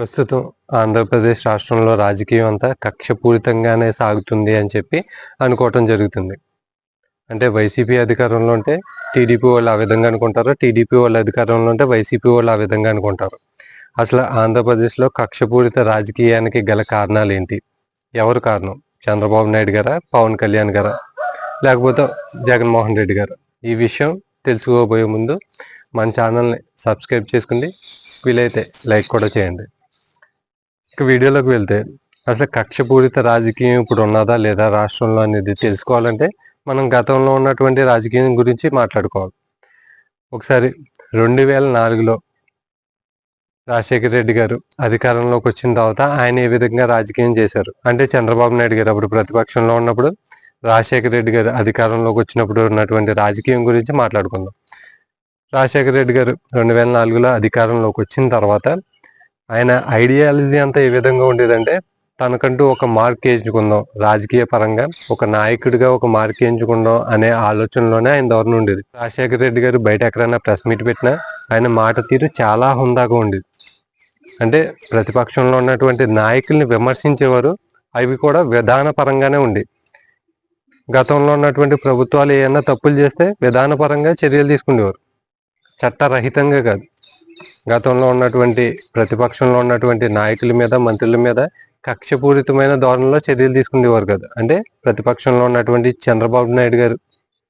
ప్రస్తుతం ఆంధ్రప్రదేశ్ రాష్ట్రంలో రాజకీయం అంతా కక్షపూరితంగానే సాగుతుంది అని చెప్పి అనుకోవటం జరుగుతుంది. అంటే వైసీపీ అధికారంలో ఉంటే టీడీపీ వాళ్ళు ఆ విధంగా అనుకుంటారు టీడీపీ వాళ్ళ అధికారంలో ఉంటే వైసీపీ వాళ్ళు ఆ విధంగా అనుకుంటారు. అసలు ఆంధ్రప్రదేశ్లో కక్షపూరిత రాజకీయానికి గల కారణాలు ఏంటి? ఎవరు కారణం? చంద్రబాబు నాయుడు గారా? పవన్ కళ్యాణ్ గారా? లేకపోతే జగన్మోహన్ రెడ్డి గారు? ఈ విషయం తెలుసుకోబోయే ముందు మన ఛానల్ని సబ్స్క్రైబ్ చేసుకుని వీలైతే లైక్ కూడా చేయండి. ఇక వీడియోలోకి వెళ్తే అసలు కక్షపూరిత రాజకీయం ఇప్పుడు ఉన్నదా లేదా రాష్ట్రంలో అనేది తెలుసుకోవాలంటే మనం గతంలో ఉన్నటువంటి రాజకీయం గురించి మాట్లాడుకోవాలి. ఒకసారి రెండు వేల నాలుగులో రాజశేఖర రెడ్డి గారు అధికారంలోకి వచ్చిన తర్వాత ఆయన ఏ విధంగా రాజకీయం చేశారు? అంటే చంద్రబాబు నాయుడు గారు అప్పుడు ప్రతిపక్షంలో ఉన్నప్పుడు రాజశేఖర రెడ్డి గారు అధికారంలోకి వచ్చినప్పుడు ఉన్నటువంటి రాజకీయం గురించి మాట్లాడుకుందాం. రాజశేఖర రెడ్డి గారు రెండు వేల నాలుగులో అధికారంలోకి వచ్చిన తర్వాత ఆయన ఐడియాలజీ అంతా ఏ విధంగా ఉండేదంటే తనకంటూ ఒక మార్క్ ఎంచుకుందాం రాజకీయ పరంగా ఒక నాయకుడిగా ఒక మార్క్ ఎంచుకుందాం అనే ఆలోచనలోనే ఆయన ధోరణి ఉండేది. రాజశేఖర రెడ్డి గారు బయట ఎక్కడైనా ప్రెస్ మీట్ పెట్టినా ఆయన మాట తీరు చాలా హుందాగా ఉండేది. అంటే ప్రతిపక్షంలో ఉన్నటువంటి నాయకుల్ని విమర్శించేవారు అవి కూడా విధానపరంగానే ఉండి గతంలో ఉన్నటువంటి ప్రభుత్వాలు ఏమైనా తప్పులు చేస్తే విధానపరంగా చర్యలు తీసుకునేవారు. చట్టరహితంగా కాదు. గతంలో ఉన్నటువంటి ప్రతిపక్షంలో ఉన్నటువంటి నాయకుల మీద మంత్రుల మీద కక్షపూరితమైన ధోరణిలో చర్యలు తీసుకునేవారు కాదు. అంటే ప్రతిపక్షంలో ఉన్నటువంటి చంద్రబాబు నాయుడు గారు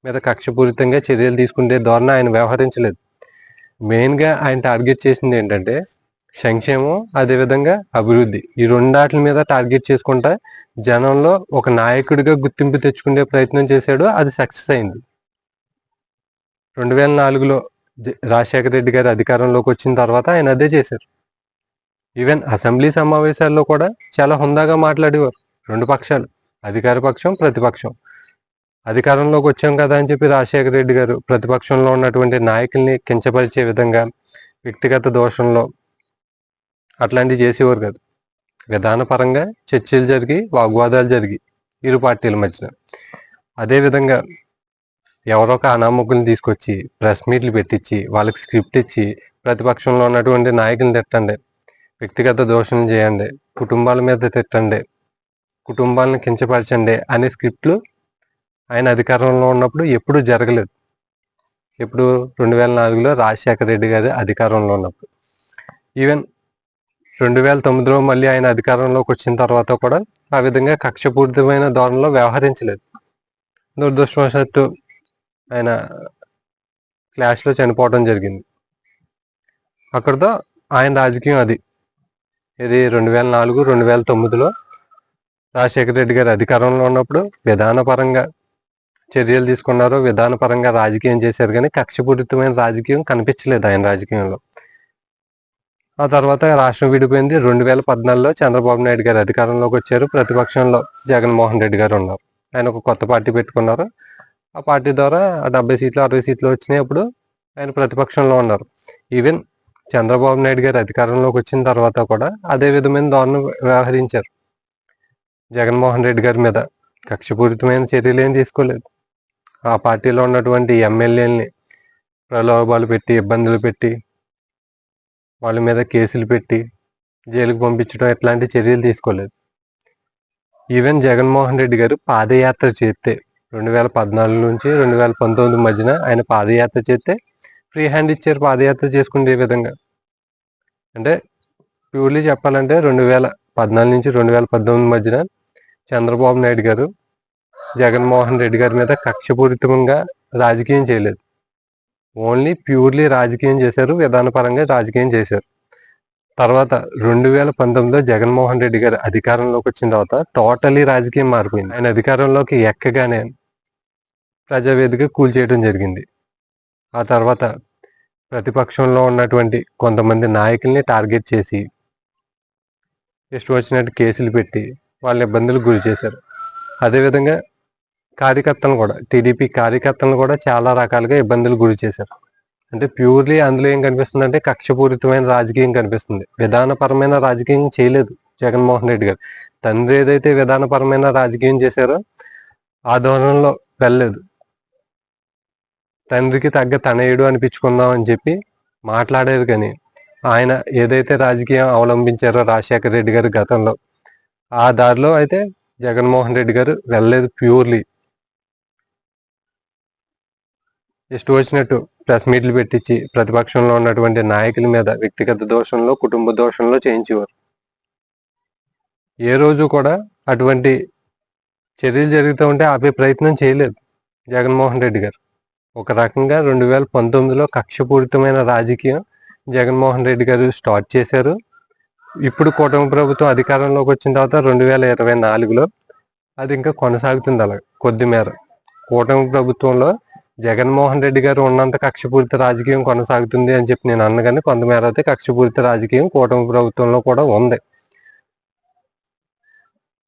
మీద కక్షపూరితంగా చర్యలు తీసుకునే ధోరణి ఆయన వ్యవహరించలేదు. మెయిన్గా ఆయన టార్గెట్ చేసింది ఏంటంటే సంక్షేమం అదేవిధంగా అభివృద్ధి. ఈ రెండాటి మీద టార్గెట్ చేసుకుంటా జనంలో ఒక నాయకుడిగా గుర్తింపు తెచ్చుకునే ప్రయత్నం చేశాడు అది సక్సెస్ అయింది. రెండు వేల నాలుగులో రాజశేఖర రెడ్డి గారు అధికారంలోకి వచ్చిన తర్వాత ఆయన అదే చేశారు. ఈవెన్ అసెంబ్లీ సమావేశాల్లో కూడా చాలా హుందాగా మాట్లాడేవారు రెండు పక్షాలు అధికార పక్షం ప్రతిపక్షం. అధికారంలోకి వచ్చాం కదా అని చెప్పి రాజశేఖర రెడ్డి గారు ప్రతిపక్షంలో ఉన్నటువంటి నాయకుల్ని కించపరిచే విధంగా వ్యక్తిగత దోషంలో అట్లాంటివి చేసేవారు కాదు. విధానపరంగా చర్చలు జరిగి వాగ్వాదాలు జరిగి ఇరు పార్టీల మధ్యన. అదేవిధంగా ఎవరో ఒక అనామకుల్ని తీసుకొచ్చి ప్రెస్ మీట్లు పెట్టించి వాళ్ళకి స్క్రిప్ట్ ఇచ్చి ప్రతిపక్షంలో ఉన్నటువంటి నాయకుల్ని తిట్టండి. వ్యక్తిగత దోషం చేయండి. కుటుంబాల మీద తిట్టండి. కుటుంబాలను కించపరచండి అనే స్క్రిప్ట్లు ఆయన అధికారంలో ఉన్నప్పుడు ఎప్పుడూ జరగలేదు. ఇప్పుడు రెండు వేల నాలుగులో రాజశేఖర రెడ్డి గారి అధికారంలో ఉన్నప్పుడు. ఈవెన్ రెండు వేల తొమ్మిదిలో మళ్ళీ ఆయన అధికారంలోకి వచ్చిన తర్వాత కూడా ఆ విధంగా కక్షపూరితమైన ధోరణిలో వ్యవహరించలేదు. దురదృష్టవశాత్తు ఆయన క్లాష్లో చనిపోవడం జరిగింది. అక్కడితో ఆయన రాజకీయం అది. ఇది రెండు వేల నాలుగు రెండు వేల తొమ్మిదిలో రాజశేఖర రెడ్డి గారు అధికారంలో ఉన్నప్పుడు విధానపరంగా చర్యలు తీసుకున్నారు విధానపరంగా రాజకీయం చేశారు కానీ కక్షపూరితమైన రాజకీయం కనిపించలేదు ఆయన రాజకీయంలో. ఆ తర్వాత రాష్ట్రం విడిపోయింది. రెండు వేల పద్నాలుగులో చంద్రబాబు నాయుడు గారు అధికారంలోకి వచ్చారు. ప్రతిపక్షంలో జగన్మోహన్ రెడ్డి గారు ఉన్నారు. ఆయన ఒక కొత్త పార్టీ పెట్టుకున్నారు. ఆ పార్టీ ద్వారా ఆ డెబ్బై సీట్లు అరవై సీట్లు వచ్చినాయి అప్పుడు ఆయన ప్రతిపక్షంలో ఉన్నారు. ఈవెన్ చంద్రబాబు నాయుడు గారు అధికారంలోకి వచ్చిన తర్వాత కూడా అదే విధమైన దారుణం వ్యవహరించారు. జగన్మోహన్ రెడ్డి గారి మీద కక్షపూరితమైన చర్యలు ఏం తీసుకోలేదు. ఆ పార్టీలో ఉన్నటువంటి ఎమ్మెల్యేలని ప్రలోభాలు పెట్టి ఇబ్బందులు పెట్టి వాళ్ళ మీద కేసులు పెట్టి జైలుకు పంపించడం ఇట్లాంటి చర్యలు తీసుకోలేదు. ఈవెన్ జగన్మోహన్ రెడ్డి గారు పాదయాత్ర చేస్తే రెండు వేల పద్నాలుగు నుంచి రెండు వేల పంతొమ్మిది మధ్యన ఆయన పాదయాత్ర చేస్తే ఫ్రీ హ్యాండ్ ఇచ్చారు పాదయాత్ర చేసుకునే విధంగా? అంటే ప్యూర్లీ చెప్పాలంటే రెండు వేల పద్నాలుగు నుంచి రెండు వేల పద్దెనిమిది మధ్యన చంద్రబాబు నాయుడు గారు జగన్మోహన్ రెడ్డి గారి మీద కక్షపూరితంగా రాజకీయం చేయలేదు. ఓన్లీ ప్యూర్లీ రాజకీయం చేశారు విధానపరంగా రాజకీయం చేశారు. తర్వాత రెండు వేల పంతొమ్మిదిలో జగన్మోహన్ రెడ్డి గారు అధికారంలోకి వచ్చిన తర్వాత టోటలీ రాజకీయం మారిపోయింది. ఆయన అధికారంలోకి ఎక్కగానే ప్రజావేదిక కూల్చేయడం జరిగింది. ఆ తర్వాత ప్రతిపక్షంలో ఉన్నటువంటి కొంతమంది నాయకుల్ని టార్గెట్ చేసి ఇష్టం వచ్చినట్టు కేసులు పెట్టి వాళ్ళ ఇబ్బందులకు గురి చేశారు. అదేవిధంగా కార్యకర్తలను కూడా టీడీపీ కార్యకర్తలను కూడా చాలా రకాలుగా ఇబ్బందులు గురి చేశారు. అంటే ప్యూర్లీ అందులో ఏం కనిపిస్తుంది అంటే కక్షపూరితమైన రాజకీయం కనిపిస్తుంది. విధానపరమైన రాజకీయం చేయలేదు జగన్మోహన్ రెడ్డి గారు. తండ్రి ఏదైతే విధానపరమైన రాజకీయం చేశారో ఆ ధోరణిలో వెళ్ళలేదు. తండ్రికి తగ్గ తనయుడు అనిపించుకుందాం అని చెప్పి మాట్లాడారు కానీ ఆయన ఏదైతే రాజకీయం అవలంబించారో రాజశేఖర రెడ్డి గారు గతంలో ఆ దారిలో అయితే జగన్మోహన్ రెడ్డి గారు వెళ్ళలేదు ప్యూర్లీ. ఇష్టం వచ్చినట్టు ప్రెస్ మీట్లు పెట్టించి ప్రతిపక్షంలో ఉన్నటువంటి నాయకుల మీద వ్యక్తిగత దోషంలో కుటుంబ దోషంలో చేయించేవారు. ఏ రోజు కూడా అటువంటి చర్యలు జరుగుతూ ఉంటే ఆపే ప్రయత్నం చేయలేదు జగన్మోహన్ రెడ్డి గారు. ఒక రకంగా రెండు వేల పంతొమ్మిదిలో కక్షపూరితమైన రాజకీయం జగన్మోహన్ రెడ్డి గారు స్టార్ట్ చేశారు. ఇప్పుడు కూటమి ప్రభుత్వం అధికారంలోకి వచ్చిన తర్వాత రెండు వేల ఇరవై నాలుగులో అది ఇంకా కొనసాగుతుంది అలా కొద్ది మేర. కూటమి ప్రభుత్వంలో జగన్మోహన్ రెడ్డి గారు ఉన్నంత కక్షపూరిత రాజకీయం కొనసాగుతుంది అని చెప్పి నేను అన్నగానే కొంతమేర అయితే కక్షపూరిత రాజకీయం కూటమి ప్రభుత్వంలో కూడా ఉంది.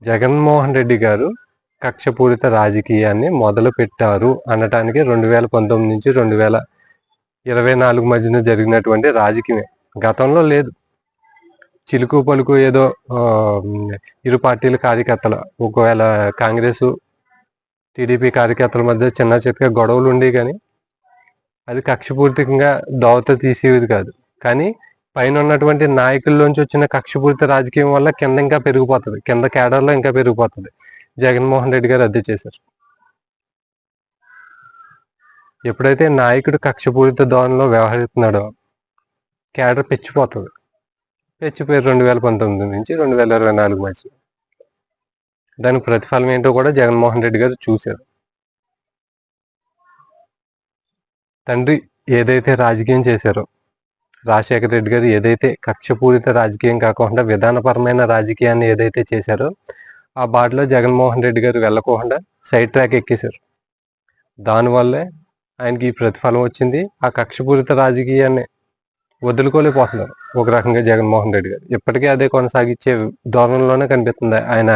జగన్మోహన్ రెడ్డి గారు కక్షపూరిత రాజకీయాన్ని మొదలు పెట్టారు అనటానికి రెండు వేల పంతొమ్మిది నుంచి రెండు వేల ఇరవై నాలుగు మధ్యన జరిగినటువంటి రాజకీయం గతంలో లేదు. చిలుకు పలుకు ఏదో ఇరు పార్టీల కార్యకర్తలు ఒకవేళ కాంగ్రెస్ టీడీపీ కార్యకర్తల మధ్య చిన్న చితక గొడవలు ఉండేవి కానీ అది కక్షపూరితంగా దోవత తీసేది కాదు. కానీ పైన ఉన్నటువంటి నాయకుల్లోంచి వచ్చిన కక్షపూరిత రాజకీయం వల్ల కింద ఇంకా పెరిగిపోతుంది. కింద కేడర్లో ఇంకా పెరిగిపోతుంది. జగన్మోహన్ రెడ్డి గారు రద్దు చేశారు. ఎప్పుడైతే నాయకుడు కక్షపూరిత ధోరణిలో వ్యవహరిస్తున్నాడో క్యాడర్ పెచ్చిపోతుంది. పెచ్చిపోయి రెండు వేల పంతొమ్మిది నుంచి రెండు వేల ఇరవై నాలుగు మధ్య. దాని ప్రతిఫలం ఏంటో కూడా జగన్మోహన్ రెడ్డి గారు చూశారు. తండ్రి ఏదైతే రాజకీయం చేశారో రాజశేఖర రెడ్డి గారు ఏదైతే కక్షపూరిత రాజకీయం కాకుండా విధానపరమైన రాజకీయాన్ని ఏదైతే చేశారో ఆ బాటలో జగన్మోహన్ రెడ్డి గారు వెళ్ళకోకుండా సైడ్ ట్రాక్ ఎక్కేశారు. దానివల్లే ఆయనకి ఈ ప్రతిఫలం వచ్చింది. ఆ కక్షపూరిత రాజకీయాన్ని వదులుకోలేకపోతున్నారు ఒక రకంగా జగన్మోహన్ రెడ్డి గారు. ఇప్పటికీ అదే కొనసాగించే ధోరణిలోనే కనిపిస్తుంది. ఆయన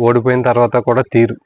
ఓడిపోయిన తర్వాత కూడా తీరు.